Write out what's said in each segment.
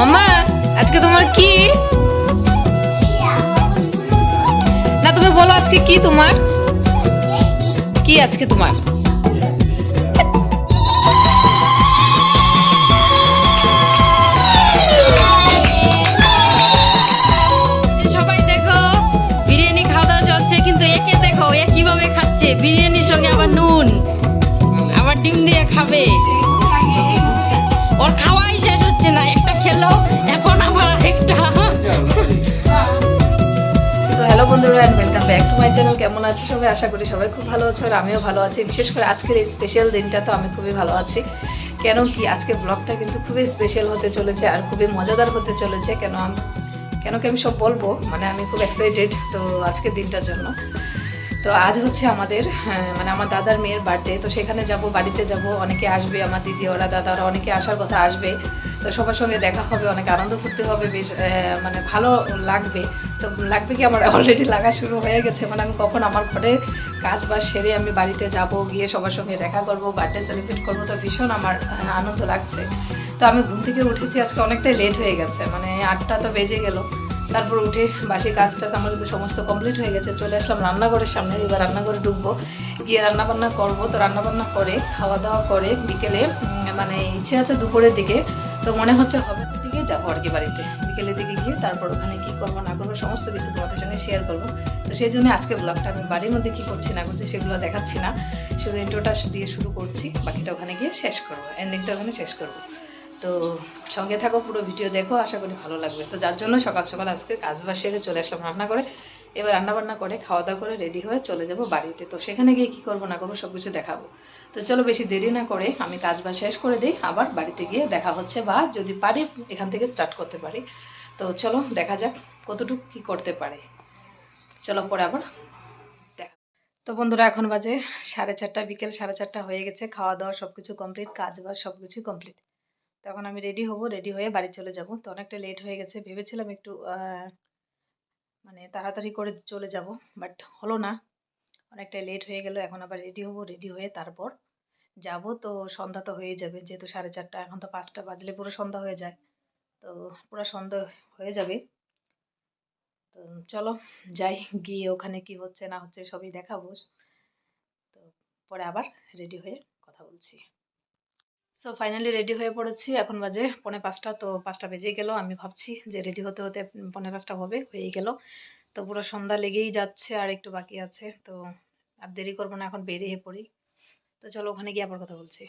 মাম্মা, আজকে তোমার কি? না, তুমি বলো আজকে কি তোমার? কি আজকে তোমার? সবাই দেখো, বিরিয়ানি খাওয়া দাওয়া চলছে, কিন্তু একে দেখো এ কীভাবে খাচ্ছে। বিরিয়ানির সঙ্গে আবার নুন, আবার ডিম দিয়ে খাবে। ব্যাক টু মাই চ্যানেল কেমন আছে সবাই? আশা করি সবাই খুব ভালো আছে আর আমিও ভালো আছি। বিশেষ করে আজকের এই স্পেশাল দিনটা তো আমি খুবই ভালো আছি। কেন কি আজকে ব্লগটা কিন্তু খুবই স্পেশাল হতে চলেছে আর খুবই মজাদার হতে চলেছে। কেন আমি কেন কি আমি সব বলব? মানে আমি খুব এক্সাইটেড তো আজকের দিনটার জন্য। তো আজ হচ্ছে আমাদের মানে আমার দাদার মেয়ের বার্থডে তো সেখানে যাব, বাড়িতে যাব, অনেকে আসবে আমার দিদি, ওরা দাদারা অনেকে আসার কথা আসবে, তো সবার সঙ্গে দেখা হবে, অনেক আনন্দ করতে হবে, বেশ মানে ভালো লাগবে, তো লাগবে কি আমার অলরেডি লাগা শুরু হয়ে গেছে মানে আমি কখন আমার ঘরে কাজ বাজ সেরে আমি বাড়িতে যাব, গিয়ে সবার সঙ্গে দেখা করব বার্থডে সেলিব্রেট করব, তো ভীষণ আমার আনন্দ লাগছে। তো আমি ঘুম থেকে উঠেছি, আজকে অনেকটাই লেট হয়ে গেছে মানে আটটা তো বেজে গেল তারপর উঠে বাসি কাজ টাজ আমার কিন্তু সমস্ত কমপ্লিট হয়ে গেছে, চলে আসলাম রান্নাঘরের সামনে, এবার রান্নাঘরে ঢুকবো। গিয়ে রান্না বান্না করব, তো রান্না বান্না করে খাওয়া দাওয়া করে বিকেলে মানে ইচ্ছে আছে দুপুরের দিকে, তো মনে হচ্ছে হবে দিকে যাব আর কি বাড়িতে। বিকেলের দিকে গিয়ে তারপর ওখানে কি করব, না করব, সমস্ত কিছু তোমাদের সঙ্গে শেয়ার করব। তো সেই জন্য আজকে ব্লগটা আমি বাড়ির মধ্যে কি করছি না করছি সেগুলো দেখাচ্ছি না। শুধু ইন্ট্রোটা দিয়ে শুরু করছি, বাকিটা ওখানে গিয়ে শেষ করব এন্ডিংটা ওখানে শেষ করব। তো সঙ্গে থাকো, পুরো ভিডিও দেখো, আশা করি ভালো লাগবে। তো যার জন্য সকাল সকাল আজকে কাজ বাজ সেরে চলে আসলাম রান্না করে। এবার রান্না বান্না করে, খাওয়া দাওয়া করে রেডি হয়ে চলে যাব বাড়িতে। তো সেখানে গিয়ে কী করব, না করব সব কিছু দেখাবো। তো চলো বেশি দেরি না করে আমি কাজ বাজ শেষ করে দিই, আবার বাড়িতে গিয়ে দেখা হচ্ছে বা যদি পারি, এখান থেকে স্টার্ট করতে পারি। তো চলো, দেখা যাক কতটুকু কী করতে পারে। চলো, পরে আবার তো বন্ধুরা, এখন বাজে সাড়ে চারটা, বিকেল সাড়ে চারটা হয়ে গেছে। খাওয়া দাওয়া সব কিছু কমপ্লিট কাজ বাজ সব কিছুই কমপ্লিট তখন আমি রেডি হব রেডি হয়ে বাড়ি চলে যাব। তো অনেকটা লেট হয়ে গেছে, ভেবেছিলাম একটু মানে তাড়াতাড়ি করে চলে যাব বাট হলো না। অনেকটা লেট হয়ে গেল, এখন আবার রেডি হব রেডি হয়ে তারপর যাব। তো সন্ধ্যা তো হয়ে যাবে, যেহেতু সাড়ে চারটা, এখন তো পাঁচটা বাজলে পুরো সন্ধ্যা হয়ে যায়। তো পুরো সন্ধ্যা হয়ে যাবে। তো চলো, যাই, গিয়ে ওখানে কি হচ্ছে না হচ্ছে সবই দেখাবো। তো পরে আবার রেডি হয়ে কথা বলছি। সো ফাইনালি রেডি হয়ে পড়েছি। এখন বাজে পনে পাঁচটা, তো পাঁচটা বেজেই গেল। আমি ভাবছি যে রেডি হতে হতে পনে পাঁচটা হবে, হয়েই গেল। তো পুরো সন্ধ্যা লেগেই যাচ্ছে আর একটু বাকি আছে। তো আর দেরি করব না, এখন বেরিয়ে পড়ি। তো চলো ওখানে গিয়ে আবার কথা বলছি।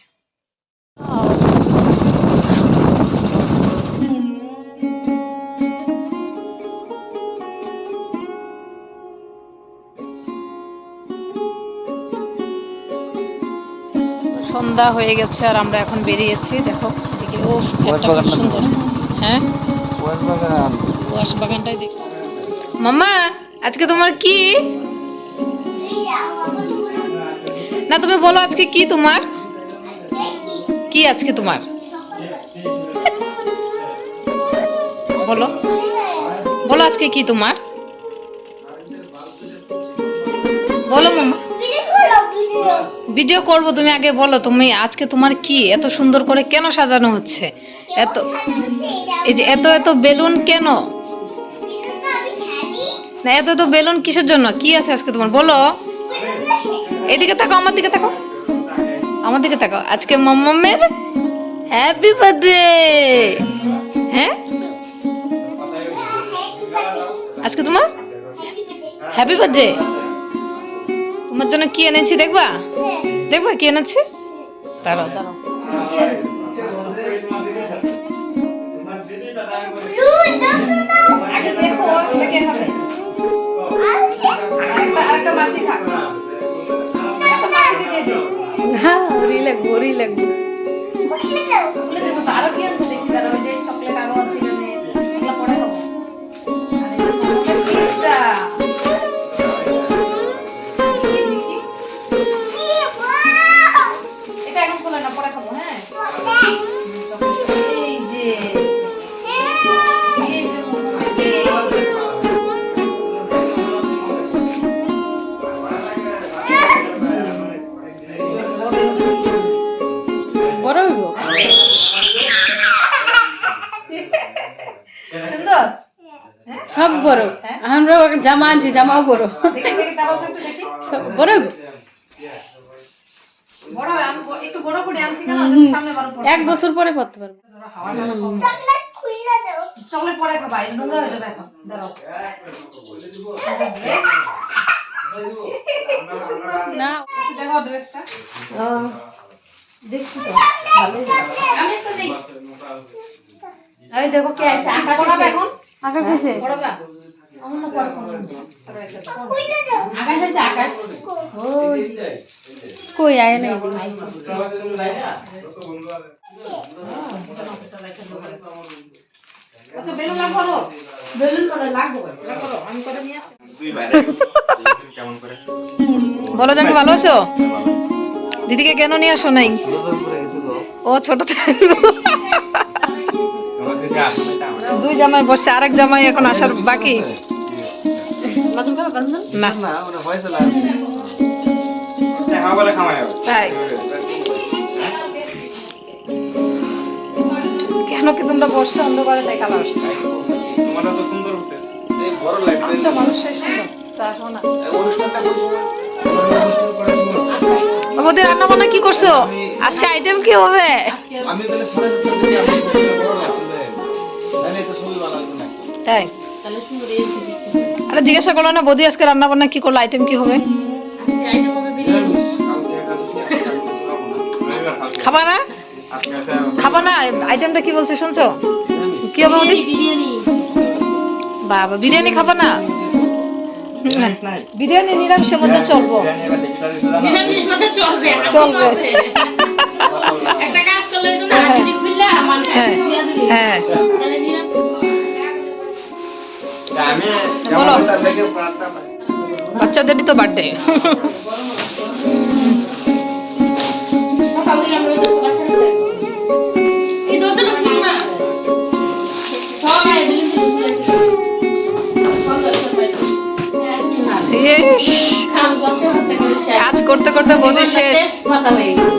সন্ধ্যা হয়ে গেছে আর আমরা এখন বেরিয়েছি। দেখো এদিকে ও সুন্দর। হ্যাঁ? কুয়াশ বাগানটাই দেখি। মাম্মা আজকে তোমার কি? না তুমি বলো আজকে কি তোমার? কি আজকে তোমার? বলো। বলো আজকে কি তোমার? ভিডিও করব তুমি আগে বলো তুমি আজকে তোমার কি? এত সুন্দর করে কেন সাজানো হচ্ছে? এত এই যে এত এত বেলুন কেন? না এত এত বেলুন কিসের জন্য? কি আছে আজকে তোমার? বলো। এদিকে থাকো আমার দিকে থাকো। আমার দিকে থাকো। আজকে মাম্মামের হ্যাপি বার্থডে হ্যাঁ? আজকে তোমার? হ্যাপি বার্থডে তোমার জন্য কি এনেছি দেখবা? দেখবা কি এনেছি? দাঁড়াও দাঁড়াও। আগে দেখো কে জামা আনছি জামাও বড় বড় বড় আমি ব- একটু বড় করে আনছি কেন সামনে বড় এক বছর পরে পড়তে পারব। চকলেট পরে খাবা নোংরা হয়ে যাবে এখন। না দেখো ড্রেসটা দেখছি তো আমি আমি দেখো কে আছে আকাশ পড়াবে এখন? আকাশ আছে পড়াবে? আকাশ আছে কই আয় নাই। আচ্ছা বেলুন লাগবো আরও? বেলুন করে লাগবো করো আমি করে নিয়ে আসি। তুই বাইরে কেমন করে বলো জামি ভালো আছো? দিদিকে কেন নিয়ে আসো নাই? ও ছোট দুই জামাই বসছে আরেক জামাই এখন আসার বাকি। না। বলে তাই? কেন কি তোমরা বসছো? অন্ধকারে তাই কালো আসছে। তোমার তো সুন্দর উঠে। তো মানুষটাই সুন্দর। তা আসো না। বৌদি রান্না বান্না কি করছ? আজকে আইটেম কি হবে? আমি তাহলে সাড়ে সাতটার বড় লাগবে তাহলে তো ছবি ভালো না। তাই? আরে জিজ্ঞাসা করল না বৌদি আজকে রান্না বান্না কি করল আইটেম কি হবে? খাব না? খাবা না আইটেমটা কি বলছে শুনছো? কি হবে বাবা বিরিয়ানি খাবা না? বিরিয়ানি নিরামিষের মধ্যে চলবো। চলবে। একটা কাজ করলে হ্যাঁ হ্যাঁ। বলো। বাচ্চাদেরই তো বার্থডে করতে করতে শেষ কাজ করতে করতে বৌদি শেষ। মাথা হয়ে গেল।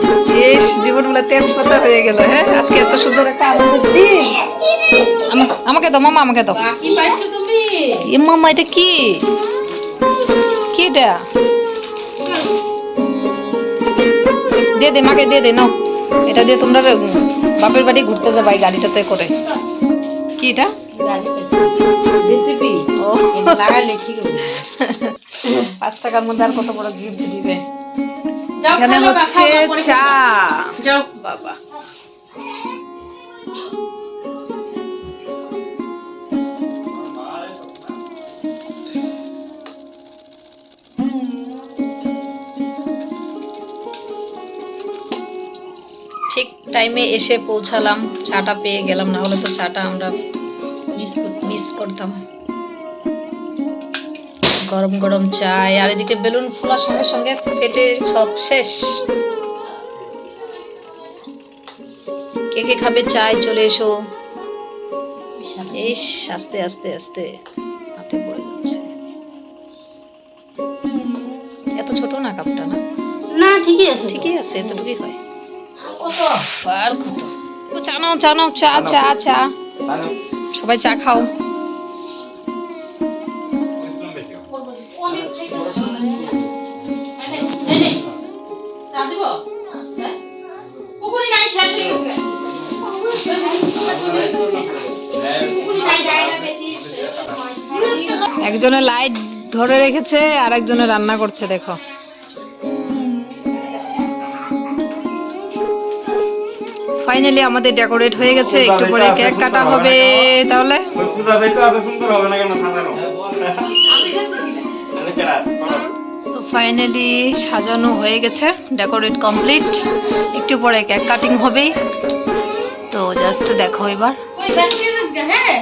ইস জীবন বলে তেজপাতা হয়ে গেল হ্যাঁ? আজকে এত সুন্দর একটা আনন্দের দিন। আমাকে দাও মামা আমাকে দাও। এ মামা এটা কি? কি এটা দে দে মাকে দে দে নাও। এটা দিয়ে তোমরা বাপের বাড়ি ঘুরতে যাবা এই গাড়িটাতে করে। কি এটা রেসিপি ও। লাগাইলে কি পাঁচ টাকার মধ্যে আর কত বড় গিফট দিবে? এখানে হচ্ছে খাও গা, পরে চা। যাও বাবা। ঠিক টাইমে এসে পৌঁছালাম চাটা পেয়ে গেলাম না হলে তো চাটা আমরা মিস করতাম। গরম গরম চায় আর এদিকে বেলুন ফোলার সঙ্গে সঙ্গে ফেটে সব শেষ। কে কে খাবে চায় চলে এসো। ইস আস্তে আস্তে আস্তে। হাতে পড়ে যাচ্ছে। এত ছোট না কাপটা না? না ঠিকই আছে। ঠিকই আছে এতটুকুই হয়। আর কত? ও চা নাও চা নাও চা চা চা সবাই চা খাও। একজনে লাইট ধরে রেখেছে আর একজনে রান্না করছে দেখো। ফাইনালি আমাদের ডেকোরেট হয়ে গেছে একটু পরে কেক কাটা হবে তাহলে। ফাইনালি সাজানো হয়ে গেছে ডেকোরেট কমপ্লিট একটু পরে কেক কাটিং হবে তো জাস্ট দেখো এবার। হ্যাঁ?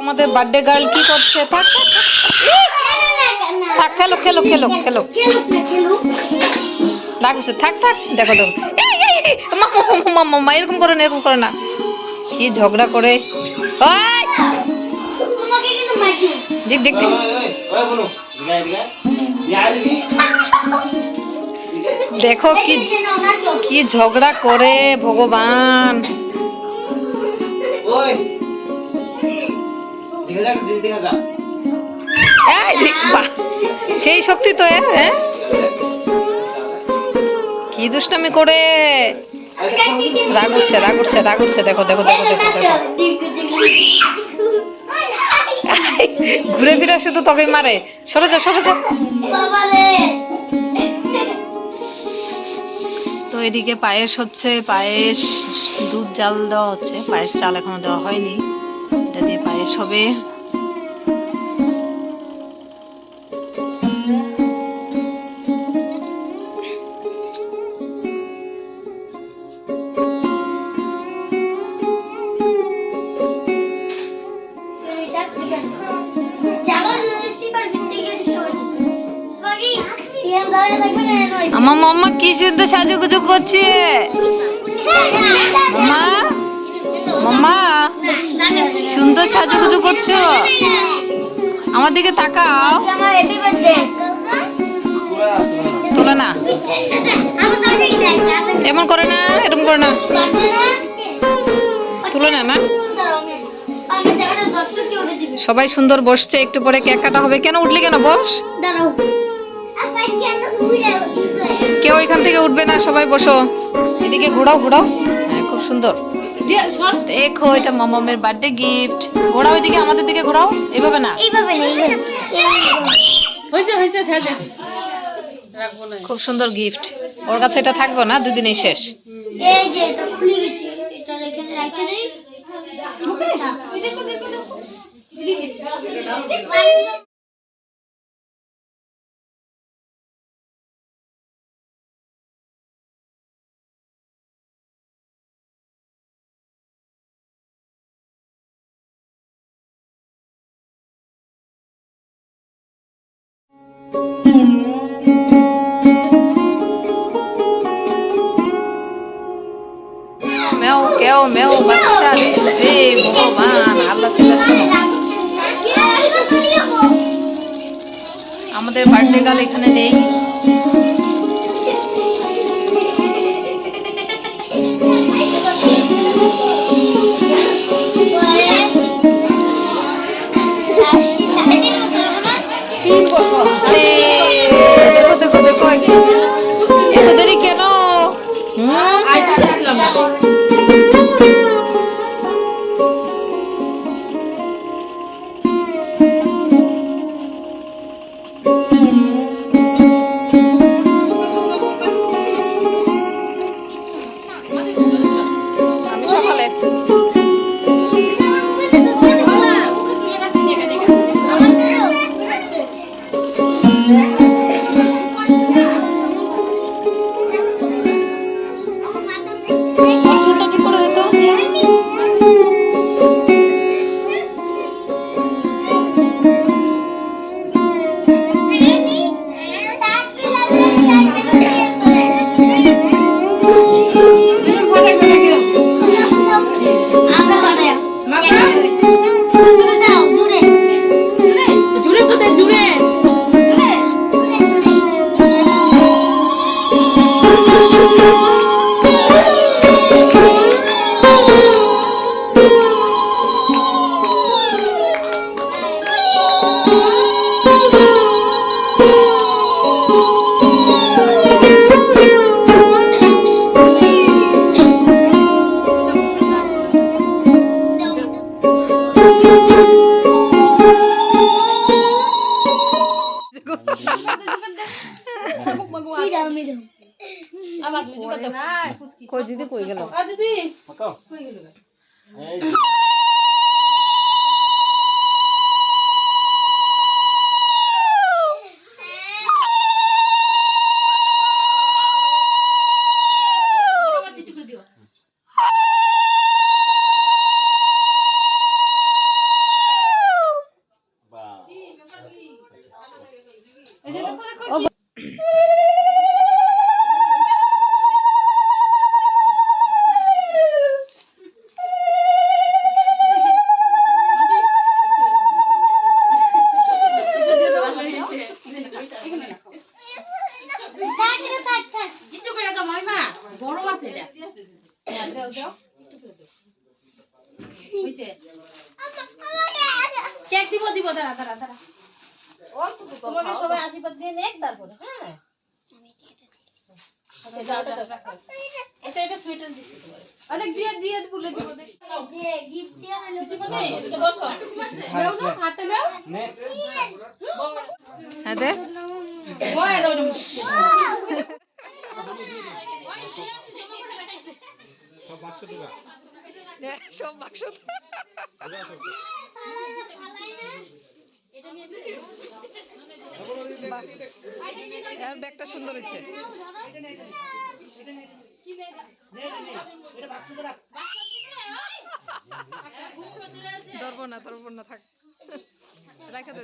আমাদের বার্থডে গার্ল কি করছে? থাক থাক, খেলো খেলো খেলো খেলো। খেলুক না খেলুক লাগছে থাক থাক দেখো দেখো। মাম্মা, মাম্মা, এরকম করে না এরকম করে না। কি ঝগড়া করে। দেখ দেখ দেখ দেখো কি কি ঝগড়া করে ভগবান। ওই দিগা যা দিদি দিগা দেখ, বাহ, সেই শক্তি তো হ্যাঁ? কি দুষ্টামি করে? রাগ উঠছে রাগ উঠছে রাগ উঠছে দেখো দেখো দেখো দেখো। ঘুরে ফিরে শুধু তবে মারে। সরে যা সরে যা। তো এদিকে পায়েস হচ্ছে পায়েস দুধ জাল দেওয়া হচ্ছে। পায়েস চাল এখনও দেওয়া হয়নি। এটা দিয়ে পায়েস হবে। আমার মাম্মা, কি সুন্দর সাজুগুজু করছে? মাম্মা? মাম্মা? সুন্দর সাজুগুজু করছ? আমার দিকে তাকাও। তুলে না। এমন করে না, এরকম করে না। তুলে না না। সবাই সুন্দর বসছে, একটু পরে কেক কাটা হবে। কেন উঠলি কেন? বস। দাঁড়াও। কেউ এখান থেকে উঠবে না সবাই বসো। এদিকে ঘোরাও ঘোরাও। হ্যাঁ খুব সুন্দর। দেখো এটা মামামের বার্থডে গিফট ঘোরাও এদিকে আমাদের দিকে ঘোরাও। এভাবে না। এইভাবে না হয়েছে হয়েছে খুব সুন্দর গিফট ওর কাছে এটা থাকবে না দুদিনেই শেষ। এই যে এটা খুলে গেছে। এটা এখানে রাখে দেই। মেও বাচ্চা রে ভগবান আল্লাহ আমাদের বার্থডে গাল এখানে নেই। দিদি কই গেল? দিদি। কই কেক আর ব্যাগটা সুন্দর হচ্ছে ধরবো না ধরবো না থাক। রাখা তো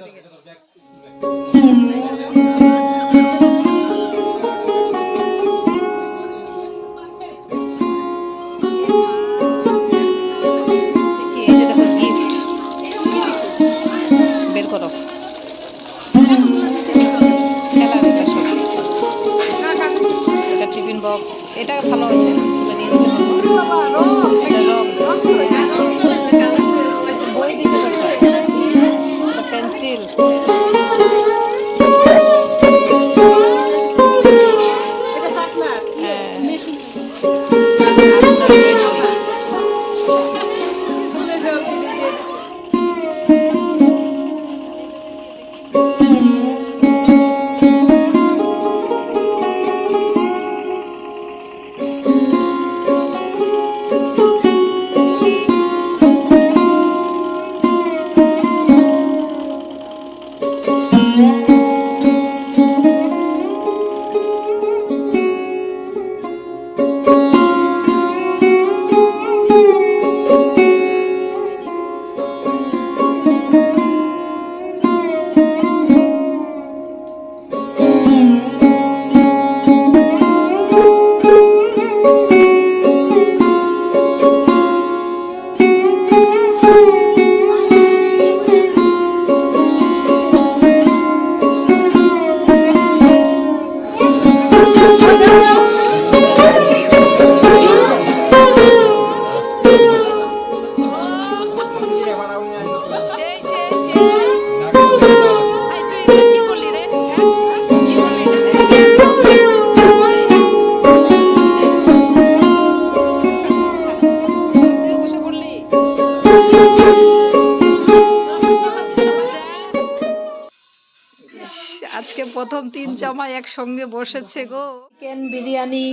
একসঙ্গে বসেছে গো চিকেন বিরিয়ানি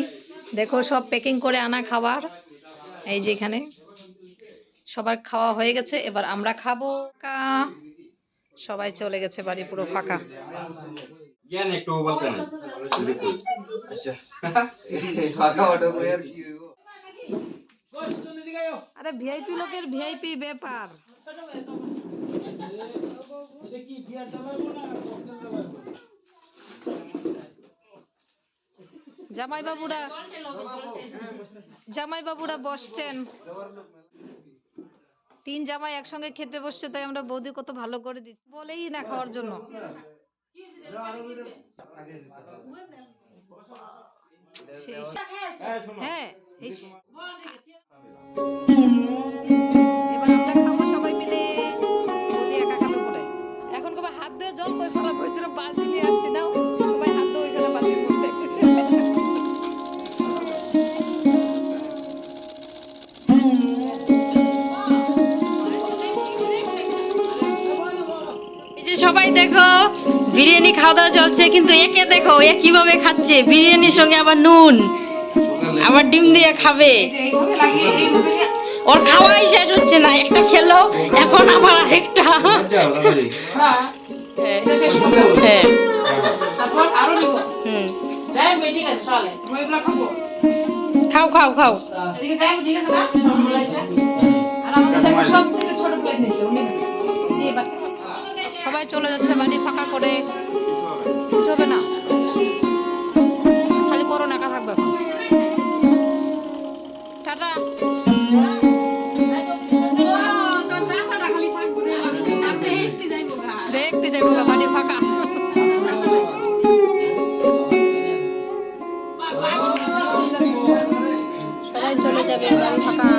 দেখো সব প্যাকিং করে আনা খাবার এই যে এখানে সবার খাওয়া হয়ে গেছে এবার আমরা খাব কা সবাই চলে গেছে বাড়ি পুরো ফাঁকা জ্ঞান একটু বলতেন আচ্ছা ফাঁকা অটো কই আর আরে ভিআইপি লোকের ভিআইপি ব্যাপার জামাই বাবুরা জামাই বাবুরা বসছেন। তিন জামাই একসঙ্গে খেতে বসছে তাই আমরা বৌদি কত ভালো করে দিচ্ছি বলেই না খাওয়ার জন্য। হ্যাঁ সবাই দেখো, বিরিয়ানি খাওয়া দাওয়া চলছে, কিন্তু একে দেখো, এ কীভাবে খাচ্ছে? বিরিয়ানির সঙ্গে আবার নুন, আবার ডিম দিয়ে খাবে। ওর খাওয়াই শেষ হচ্ছে না, একটা খেলো, এখন আবার আরেকটা। হ্যাঁ। খাও খাও খাও। সব থেকে ছোট প্লেট নিয়েছে, উনি। বাচ্চা। সবাই চলে যাচ্ছে, বাড়ি ফাঁকা করে। কিছু হবে না। খালি করোনা একা থাকবে টাটা। দেখতে যাইবো বাড়ি ফাঁকা। সবাই চলে যাবে, বাড়ি ফাঁকা।